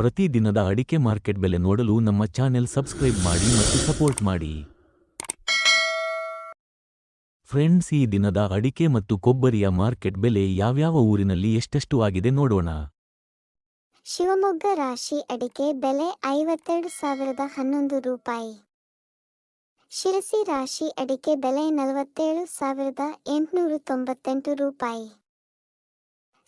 ಪ್ರತಿ ದಿನದ ಅಡಿಕೆ ಮಾರ್ಕೆಟ್ ಬೆಲೆ ನೋಡಲು ನಮ್ಮ ಚಾನೆಲ್ ಸಬ್ಸ್ಕ್ರೈಬ್ ಮಾಡಿ ಮತ್ತು ಸಪೋರ್ಟ್ ಮಾಡಿ. ಫ್ರೆಂಡ್ಸ್, ಈ ದಿನದ ಅಡಿಕೆ ಮತ್ತು ಕೊಬ್ಬರಿಯ ಮಾರ್ಕೆಟ್ ಬೆಲೆ ಯಾವ್ಯಾವ ಊರಿನಲ್ಲಿ ಎಷ್ಟೆಷ್ಟು ಆಗಿದೆ ನೋಡೋಣ. ಶಿವಮೊಗ್ಗ ರಾಶಿ ಅಡಿಕೆ ಬೆಲೆ ಐವತ್ತೆರಡು ಸಾವಿರದ ಹನ್ನೊಂದು ರೂಪಾಯಿ. ಶಿರಸಿ ರಾಶಿ ಅಡಿಕೆ ಬೆಲೆ ನಲವತ್ತೇಳು ಸಾವಿರದ ಎಂಟುನೂರ ತೊಂಬತ್ತೆಂಟು ರೂಪಾಯಿ.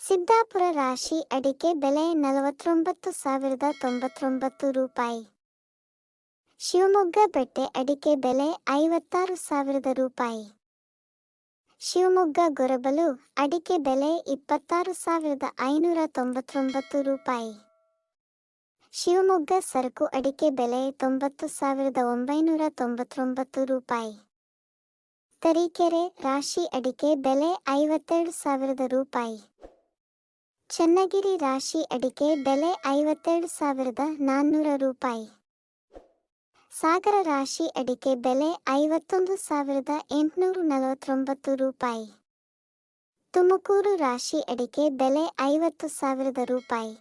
ಸಿದ್ದಾಪುರ ರಾಶಿ ಅಡಿಕೆ ಬೆಲೆ ನಲವತ್ತೊಂಬತ್ತು ಸಾವಿರದ ತೊಂಬತ್ತೊಂಬತ್ತು ರೂಪಾಯಿ. ಶಿವಮೊಗ್ಗ ಬೆಟ್ಟೆ ಅಡಿಕೆ ಬೆಲೆ ಐವತ್ತಾರು ಸಾವಿರದ ರೂಪಾಯಿ. ಶಿವಮೊಗ್ಗ ಗೊರಬಲು ಅಡಿಕೆ ಬೆಲೆ ಇಪ್ಪತ್ತಾರು ಸಾವಿರದ ಐನೂರ ತೊಂಬತ್ತೊಂಬತ್ತು ರೂಪಾಯಿ. ಶಿವಮೊಗ್ಗ ಸರಕು ಅಡಿಕೆ ಬೆಲೆ ತೊಂಬತ್ತು ಸಾವಿರದ ಒಂಬೈನೂರ ತೊಂಬತ್ತೊಂಬತ್ತು ರೂಪಾಯಿ. ತರೀಕೆರೆ ರಾಶಿ ಅಡಿಕೆ ಬೆಲೆ ಐವತ್ತೆರಡು ಸಾವಿರದ ರೂಪಾಯಿ. ಚನ್ನಗಿರಿ ರಾಶಿ ಅಡಿಕೆ ಬೆಲೆ ಐವತ್ತೆರಡು ಸಾವಿರದ ನಾನ್ನೂರ ರೂಪಾಯಿ. ಸಾಗರ ರಾಶಿ ಅಡಿಕೆ ಬೆಲೆ ಐವತ್ತೊಂದು ಸಾವಿರದ ಎಂಟುನೂರ ನಲವತ್ತೊಂಬತ್ತು ರೂಪಾಯಿ. ತುಮಕೂರು ರಾಶಿ ಅಡಿಕೆ ಬೆಲೆ ಐವತ್ತು ಸಾವಿರದ ರೂಪಾಯಿ.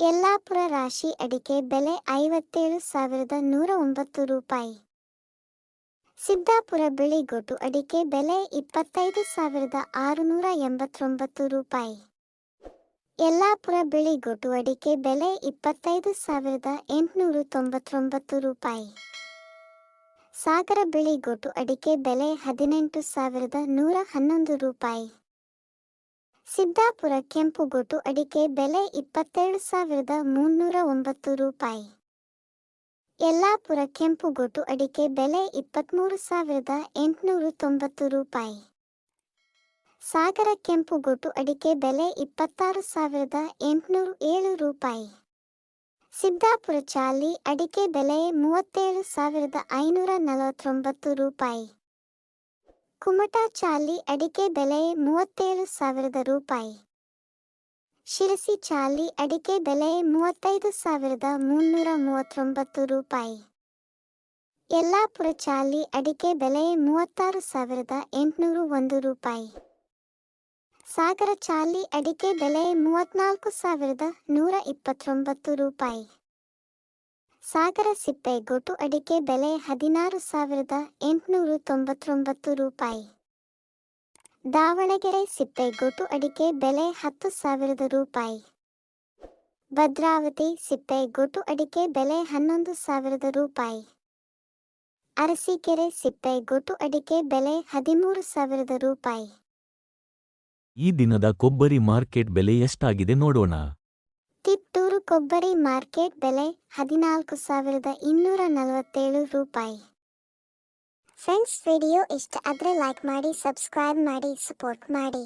ಯಲ್ಲಾಪುರ ರಾಶಿ ಅಡಿಕೆ ಬೆಲೆ ಐವತ್ತೇಳು ಸಾವಿರದ ನೂರ ಒಂಬತ್ತು ರೂಪಾಯಿ. ಸಿದ್ದಾಪುರ ಬಿಳಿಗೊಟ್ಟು ಅಡಿಕೆ ಬೆಲೆ ಇಪ್ಪತ್ತೈದು ಸಾವಿರದ ಆರುನೂರ ಎಂಬತ್ತೊಂಬತ್ತು ರೂಪಾಯಿ. ಯಲ್ಲಾಪುರ ಬಿಳಿಗೊಟ್ಟು ಅಡಿಕೆ ಬೆಲೆ ಇಪ್ಪತ್ತೈದು ಸಾವಿರದ ಎಂಟುನೂರ ತೊಂಬತ್ತೊಂಬತ್ತು ರೂಪಾಯಿ. ಸಾಗರ ಬಿಳಿಗೊಟ್ಟು ಅಡಿಕೆ ಬೆಲೆ ಹದಿನೆಂಟು ಸಾವಿರದ ನೂರ ಹನ್ನೊಂದು ರೂಪಾಯಿ. ಸಿದ್ದಾಪುರ ಕೆಂಪು ಗೊಟ್ಟು ಅಡಿಕೆ ಬೆಲೆ ಇಪ್ಪತ್ತೆರಡು ಸಾವಿರದ ಮುನ್ನೂರ ಒಂಬತ್ತು ರೂಪಾಯಿ. ಯಲ್ಲಾಪುರ ಕೆಂಪುಗೊಟ್ಟು ಅಡಿಕೆ ಬೆಲೆ ಇಪ್ಪತ್ತ್ಮೂರು ಸಾವಿರದ ಎಂಟುನೂರ ತೊಂಬತ್ತು ರೂಪಾಯಿ. ಸಾಗರ ಕೆಂಪು ಗುಟ್ಟು ಅಡಿಕೆ ಬೆಲೆ ಇಪ್ಪತ್ತಾರು ಸಾವಿರದ ಎಂಟುನೂರು ಏಳು ರೂಪಾಯಿ. ಸಿದ್ದಾಪುರ ಚಾಲಿ ಅಡಿಕೆ ಬೆಲೆ ಮೂವತ್ತೇಳು ಸಾವಿರದ ಐನೂರ ನಲವತ್ತೊಂಬತ್ತು ರೂಪಾಯಿ. ಕುಮಟಾ ಚಾಲಿ ಅಡಿಕೆ ಬೆಲೆ ಮೂವತ್ತೇಳು ಸಾವಿರದ ರೂಪಾಯಿ. ಶಿರಸಿ ಚಾಲಿ ಅಡಿಕೆ ಬೆಲೆ ಮೂವತ್ತೈದು ಸಾವಿರದ ಮುನ್ನೂರ ಮೂವತ್ತೊಂಬತ್ತು ರೂಪಾಯಿ. ಯಲ್ಲಾಪುರ ಚಾಲಿ ಅಡಿಕೆ ಬೆಲೆ ಮೂವತ್ತಾರು ಸಾವಿರದ ಎಂಟುನೂರು ಒಂದು ರೂಪಾಯಿ. ಸಾಗರ ಚಾಲಿ ಅಡಿಕೆ ಬೆಲೆ ಮೂವತ್ನಾಲ್ಕು ಸಾವಿರದ ನೂರ ಇಪ್ಪತ್ತೊಂಬತ್ತು ರೂಪಾಯಿ. ಸಾಗರ ಸಿಪ್ಪೆ ಗೊಟು ಅಡಿಕೆ ಬೆಲೆ ಹದಿನಾರು ಸಾವಿರದ ಎಂಟುನೂರ ತೊಂಬತ್ತೊಂಬತ್ತು ರೂಪಾಯಿ. ದಾವಣಗೆರೆ ಸಿಪ್ಪೆ ಗೊಟು ಅಡಿಕೆ ಬೆಲೆ ಹತ್ತು ಸಾವಿರದ ರೂಪಾಯಿ. ಭದ್ರಾವತಿ ಸಿಪ್ಪೆ ಗೊಟು ಅಡಿಕೆ ಬೆಲೆ ಹನ್ನೊಂದು ಸಾವಿರದ ರೂಪಾಯಿ. ಅರಸೀಕೆರೆ ಸಿಪ್ಪೆ ಗೊಟು ಅಡಿಕೆ ಬೆಲೆ ಹದಿಮೂರು ಸಾವಿರದ ರೂಪಾಯಿ. ಈ ದಿನದ ಕೊಬ್ಬರಿ ಮಾರ್ಕೆಟ್ ಬೆಲೆ ಎಷ್ಟಾಗಿದೆ ನೋಡೋಣ. ಕಿತ್ತೂರು ಕೊಬ್ಬರಿ ಮಾರ್ಕೆಟ್ ಬೆಲೆ ಹದಿನಾಲ್ಕು ಸಾವಿರದ ಇನ್ನೂರ ನಲವತ್ತೇಳು ರೂಪಾಯಿ. ಫ್ರೆಂಡ್ಸ್, ವಿಡಿಯೋ ಇಷ್ಟ ಆದರೆ ಲೈಕ್ ಮಾಡಿ ಸಬ್ಸ್ಕ್ರೈಬ್ ಮಾಡಿ ಸಪೋರ್ಟ್ ಮಾಡಿ.